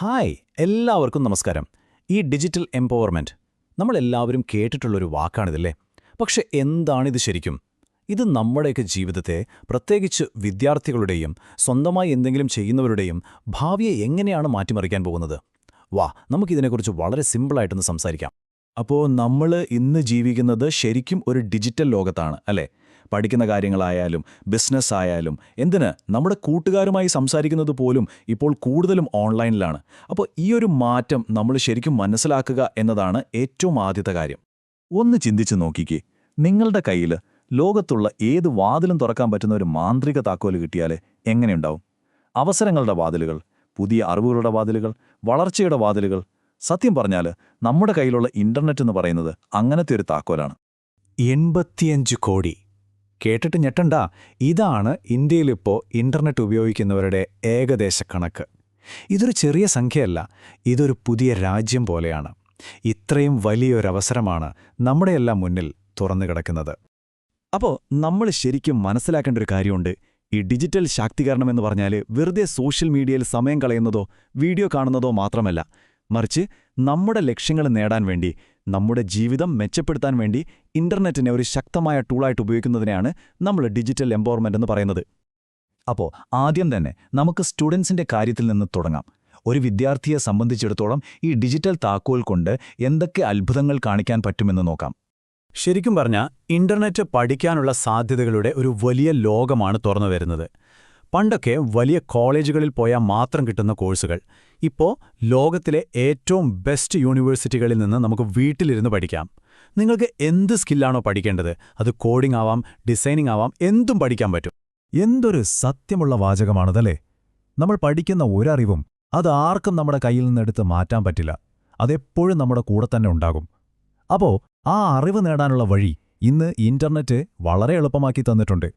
Hi എല്ലാവർക്കും നമസ്കാരം. ഈ ഡിജിറ്റൽ എംപവർമെന്റ് നമ്മളെല്ലാവരും കേട്ടിട്ടുള്ളൊരു വാക്കാണിതല്ലേ? പക്ഷെ എന്താണിത് ശരിക്കും? ഇത് നമ്മുടെയൊക്കെ ജീവിതത്തെ പ്രത്യേകിച്ച് വിദ്യാർത്ഥികളുടെയും സ്വന്തമായി എന്തെങ്കിലും ചെയ്യുന്നവരുടെയും ഭാവിയെ എങ്ങനെയാണ് മാറ്റിമറിക്കാൻ പോകുന്നത്? വാ നമുക്കിതിനെക്കുറിച്ച് വളരെ സിമ്പിളായിട്ടൊന്ന് സംസാരിക്കാം. അപ്പോൾ നമ്മൾ ഇന്ന് ജീവിക്കുന്നത് ശരിക്കും ഒരു ഡിജിറ്റൽ ലോകത്താണ് അല്ലേ? പഠിക്കുന്ന കാര്യങ്ങളായാലും ബിസിനസ് ആയാലും എന്തിന്? നമ്മുടെ കൂട്ടുകാരുമായി സംസാരിക്കുന്നത് പോലും ഇപ്പോൾ കൂടുതലും ഓൺലൈനിലാണ്. അപ്പോൾ ഈ ഒരു മാറ്റം നമ്മൾ ശരിക്കും മനസ്സിലാക്കുക എന്നതാണ് ഏറ്റവും ആദ്യത്തെ കാര്യം. ഒന്ന് ചിന്തിച്ചു നോക്കിക്കേ. നിങ്ങളുടെ കയ്യിൽ ലോകത്തുള്ള ഏത് വാതിലും തുറക്കാൻ പറ്റുന്ന ഒരു മാന്ത്രിക താക്കോൽ കിട്ടിയാൽ എങ്ങനെയുണ്ടാവും? അവസരങ്ങളുടെ വാതിലുകൾ പുതിയ അറിവുകളുടെ വാതിലുകൾ വളർച്ചയുടെ വാതിലുകൾ. സത്യം പറഞ്ഞാൽ നമ്മുടെ കയ്യിലുള്ള ഇന്റർനെറ്റ് എന്ന് പറയുന്നത് അങ്ങനത്തെ ഒരു താക്കോലാണ്. എൺപത്തിയഞ്ച് കോടി. കേട്ടിട്ട് ഞെട്ടണ്ട. ഇതാണ് ഇന്ത്യയിലിപ്പോൾ ഇന്റർനെറ്റ് ഉപയോഗിക്കുന്നവരുടെ ഏകദേശ കണക്ക്. ഇതൊരു ചെറിയ സംഖ്യയല്ല ഇതൊരു പുതിയ രാജ്യം പോലെയാണ്. ഇത്രയും വലിയൊരവസരമാണ് നമ്മുടെയെല്ലാം മുന്നിൽ തുറന്നു കിടക്കുന്നത്. അപ്പോൾ നമ്മൾ ശരിക്കും മനസ്സിലാക്കേണ്ട ഒരു കാര്യമുണ്ട്. ഈ ഡിജിറ്റൽ ശാക്തീകരണം എന്ന് പറഞ്ഞാൽ വെറുതെ സോഷ്യൽ മീഡിയയിൽ സമയം കളയുന്നതോ വീഡിയോ കാണുന്നതോ മാത്രമല്ല മറിച്ച് നമ്മുടെ ലക്ഷ്യങ്ങൾ നേടാൻ വേണ്ടി നമ്മുടെ ജീവിതം മെച്ചപ്പെടുത്താൻ വേണ്ടി ഇന്റർനെറ്റിനെ ഒരു ശക്തമായ ടൂളായിട്ട് ഉപയോഗിക്കുന്നതിനെയാണ് നമ്മൾ ഡിജിറ്റൽ എംപവർമെന്റ് എന്ന് പറയുന്നത്. അപ്പോൾ ആദ്യം തന്നെ നമുക്ക് സ്റ്റുഡൻസിന്റെ കാര്യത്തിൽ നിന്ന് തുടങ്ങാം. ഒരു വിദ്യാർത്ഥിയെ സംബന്ധിച്ചിടത്തോളം ഈ ഡിജിറ്റൽ താക്കോൽ കൊണ്ട് എന്തൊക്കെ അത്ഭുതങ്ങൾ കാണിക്കാൻ പറ്റുമെന്ന് നോക്കാം. ശരിക്കും പറഞ്ഞാൽ ഇന്റർനെറ്റ് പഠിക്കാനുള്ള സാധ്യതകളുടെ ഒരു വലിയ ലോകമാണ് തുറന്നു വരുന്നത്. പണ്ടൊക്കെ വലിയ കോളേജുകളിൽ പോയാൽ മാത്രം കിട്ടുന്ന കോഴ്സുകൾ. ഇപ്പോൾ ലോകത്തിലെ ഏറ്റവും ബെസ്റ്റ് യൂണിവേഴ്സിറ്റികളിൽ നിന്ന് നമുക്ക് വീട്ടിലിരുന്ന് പഠിക്കാം. നിങ്ങൾക്ക് എന്ത് സ്കില്ലാണോ പഠിക്കേണ്ടത്? അത് കോഡിംഗ് ആവാം ഡിസൈനിങ് ആവാം എന്തും പഠിക്കാൻ പറ്റും. എന്തൊരു സത്യമുള്ള വാചകമാണതല്ലേ? നമ്മൾ പഠിക്കുന്ന ഒരറിവും അത് ആർക്കും നമ്മുടെ കയ്യിൽ നിന്നെടുത്ത് മാറ്റാൻ പറ്റില്ല. അതെപ്പോഴും നമ്മുടെ കൂടെ തന്നെ ഉണ്ടാകും. അപ്പോൾ ആ അറിവ് നേടാനുള്ള വഴി ഇന്ന് ഇന്റർനെറ്റ് വളരെ എളുപ്പമാക്കി തന്നിട്ടുണ്ട്.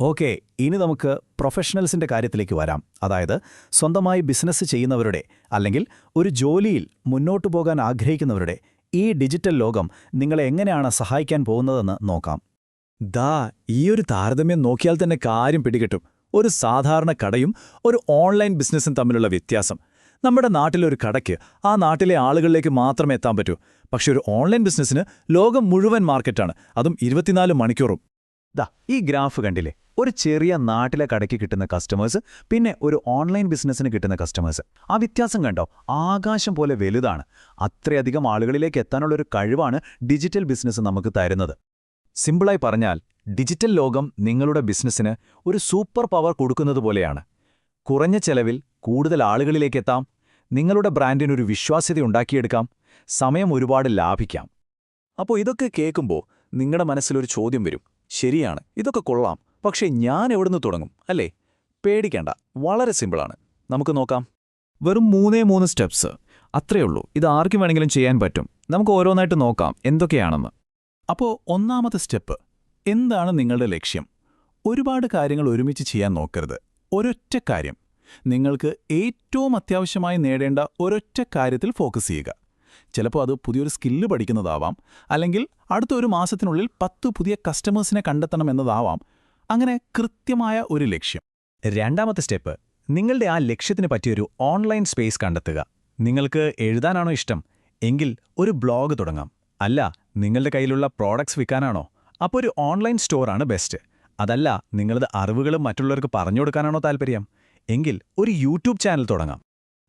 ഓക്കെ ഇനി നമുക്ക് പ്രൊഫഷണൽസിന്റെ കാര്യത്തിലേക്ക് വരാം. അതായത് സ്വന്തമായി ബിസിനസ് ചെയ്യുന്നവരുടെ അല്ലെങ്കിൽ ഒരു ജോലിയിൽ മുന്നോട്ട് പോകാൻ ആഗ്രഹിക്കുന്നവരുടെ ഈ ഡിജിറ്റൽ ലോകം നിങ്ങളെ എങ്ങനെയാണ് സഹായിക്കാൻ പോകുന്നതെന്ന് നോക്കാം. ദാ ഈ ഒരു താരതമ്യം നോക്കിയാൽ തന്നെ കാര്യം പിടികിട്ടും. ഒരു സാധാരണ കടയും ഒരു ഓൺലൈൻ ബിസിനസ്സും തമ്മിലുള്ള വ്യത്യാസം. നമ്മുടെ നാട്ടിലൊരു കടയ്ക്ക് ആ നാട്ടിലെ ആളുകളിലേക്ക് മാത്രമേ എത്താൻ പറ്റൂ. പക്ഷെ ഒരു ഓൺലൈൻ ബിസിനസ്സിന് ലോകം മുഴുവൻ മാർക്കറ്റാണ്. അതും ഇരുപത്തിനാല് മണിക്കൂറും. ദാ ഈ ഗ്രാഫ് കണ്ടില്ലേ? ഒരു ചെറിയ നാട്ടിലെ കടയ്ക്ക് കിട്ടുന്ന കസ്റ്റമേഴ്സ് പിന്നെ ഒരു ഓൺലൈൻ ബിസിനസ്സിന് കിട്ടുന്ന കസ്റ്റമേഴ്സ് ആ വ്യത്യാസം കണ്ടോ? ആകാശം പോലെ വലുതാണ്. അത്രയധികം ആളുകളിലേക്ക് എത്താനുള്ള ഒരു കഴിവാണ് ഡിജിറ്റൽ ബിസിനസ് നമുക്ക് തരുന്നത്. സിമ്പിളായി പറഞ്ഞാൽ ഡിജിറ്റൽ ലോകം നിങ്ങളുടെ ബിസിനസ്സിന് ഒരു സൂപ്പർ പവർ കൊടുക്കുന്നത് പോലെയാണ്. കുറഞ്ഞ ചെലവിൽ കൂടുതൽ ആളുകളിലേക്ക് എത്താം. നിങ്ങളുടെ ബ്രാൻഡിനൊരു വിശ്വാസ്യത ഉണ്ടാക്കിയെടുക്കാം. സമയം ഒരുപാട് ലാഭിക്കാം. അപ്പോൾ ഇതൊക്കെ കേൾക്കുമ്പോൾ നിങ്ങളുടെ മനസ്സിലൊരു ചോദ്യം വരും. ശരിയാണ്. ഇതൊക്കെ കൊള്ളാം. പക്ഷേ ഞാൻ എവിടുന്ന് തുടങ്ങും? അല്ലേ? പേടിക്കേണ്ട. വളരെ സിമ്പിളാണ്. നമുക്ക് നോക്കാം. വെറും മൂന്നേ മൂന്ന് സ്റ്റെപ്സ്. അത്രയുള്ളൂ ഇത് ആർക്കും വേണമെങ്കിലും ചെയ്യാൻ പറ്റും. നമുക്ക് ഓരോന്നായിട്ട് നോക്കാം എന്തൊക്കെയാണെന്ന്. അപ്പോൾ ഒന്നാമത്തെ സ്റ്റെപ്പ്. എന്താണ് നിങ്ങളുടെ ലക്ഷ്യം? ഒരുപാട് കാര്യങ്ങൾ ഒരുമിച്ച് ചെയ്യാൻ നോക്കരുത്. ഒരൊറ്റ കാര്യം. നിങ്ങൾക്ക് ഏറ്റവും അത്യാവശ്യമായി നേടേണ്ട ഒരൊറ്റ കാര്യത്തിൽ ഫോക്കസ് ചെയ്യുക. ചിലപ്പോൾ അത് പുതിയൊരു സ്കില്ല് പഠിക്കുന്നതാവാം അല്ലെങ്കിൽ അടുത്ത ഒരു മാസത്തിനുള്ളിൽ പത്ത് പുതിയ കസ്റ്റമേഴ്സിനെ കണ്ടെത്തണം എന്നതാവാം. അങ്ങനെ കൃത്യമായ ഒരു ലക്ഷ്യം. രണ്ടാമത്തെ സ്റ്റെപ്പ് നിങ്ങളുടെ ആ ലക്ഷ്യത്തിന് പറ്റിയൊരു ഓൺലൈൻ സ്പേസ് കണ്ടെത്തുക. നിങ്ങൾക്ക് എഴുതാനാണോ ഇഷ്ടം? എങ്കിൽ ഒരു ബ്ലോഗ് തുടങ്ങാം. അല്ല നിങ്ങളുടെ കയ്യിലുള്ള പ്രോഡക്ട്സ് വിൽക്കാനാണോ? അപ്പോൾ ഒരു ഓൺലൈൻ സ്റ്റോറാണ് ബെസ്റ്റ്. അതല്ല നിങ്ങളുടെ അറിവുകളും മറ്റുള്ളവർക്ക് പറഞ്ഞു കൊടുക്കാനാണോ താൽപ്പര്യം എങ്കിൽ ഒരു യൂട്യൂബ് ചാനൽ തുടങ്ങാം.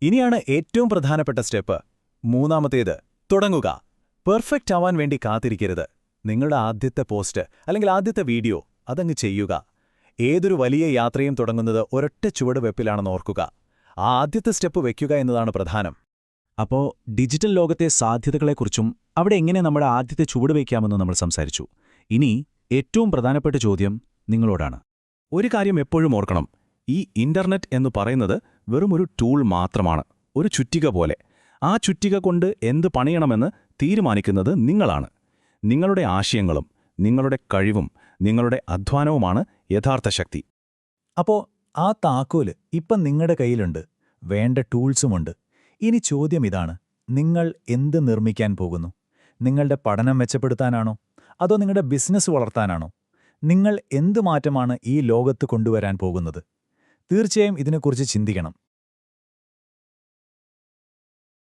ഇനിയാണ് ഏറ്റവും പ്രധാനപ്പെട്ട സ്റ്റെപ്പ് മൂന്നാമത്തേത് തുടങ്ങുക. പെർഫെക്റ്റ് ആവാൻ വേണ്ടി കാത്തിരിക്കരുത്. നിങ്ങളുടെ ആദ്യത്തെ പോസ്റ്റ് അല്ലെങ്കിൽ ആദ്യത്തെ വീഡിയോ അതങ്ങ് ചെയ്യുക. ഏതൊരു വലിയ യാത്രയും തുടങ്ങുന്നത് ഒരൊറ്റ ചുവടുവെപ്പിലാണെന്ന് ഓർക്കുക. ആ ആദ്യത്തെ സ്റ്റെപ്പ് വയ്ക്കുക എന്നതാണ് പ്രധാനം. അപ്പോൾ ഡിജിറ്റൽ ലോകത്തെ സാധ്യതകളെക്കുറിച്ചും അവിടെ എങ്ങനെ നമ്മുടെ ആദ്യത്തെ ചുവട് വയ്ക്കാമെന്ന് നമ്മൾ സംസാരിച്ചു. ഇനി ഏറ്റവും പ്രധാനപ്പെട്ട ചോദ്യം നിങ്ങളോടാണ്. ഒരു കാര്യം എപ്പോഴും ഓർക്കണം. ഈ ഇന്റർനെറ്റ് എന്ന് പറയുന്നത് വെറും ഒരു ടൂൾ മാത്രമാണ്. ഒരു ചുറ്റിക പോലെ. ആ ചുറ്റിക കൊണ്ട് എന്ത് പണിയണമെന്ന് തീരുമാനിക്കുന്നത് നിങ്ങളാണ്. നിങ്ങളുടെ ആശയങ്ങളും നിങ്ങളുടെ കഴിവും നിങ്ങളുടെ അധ്വാനവുമാണ് യഥാർത്ഥ ശക്തി. അപ്പോൾ ആ താക്കോൽ ഇപ്പം നിങ്ങളുടെ കയ്യിലുണ്ട്. വേണ്ട ടൂൾസുമുണ്ട്. ഇനി ചോദ്യം ഇതാണ്. നിങ്ങൾ എന്ത് നിർമ്മിക്കാൻ പോകുന്നു? നിങ്ങളുടെ പഠനം മെച്ചപ്പെടുത്താനാണോ? അതോ നിങ്ങളുടെ ബിസിനസ് വളർത്താനാണോ? നിങ്ങൾ എന്ത് മാറ്റമാണ് ഈ ലോകത്ത് കൊണ്ടുവരാൻ പോകുന്നത്? തീർച്ചയായും ഇതിനെക്കുറിച്ച് ചിന്തിക്കണം.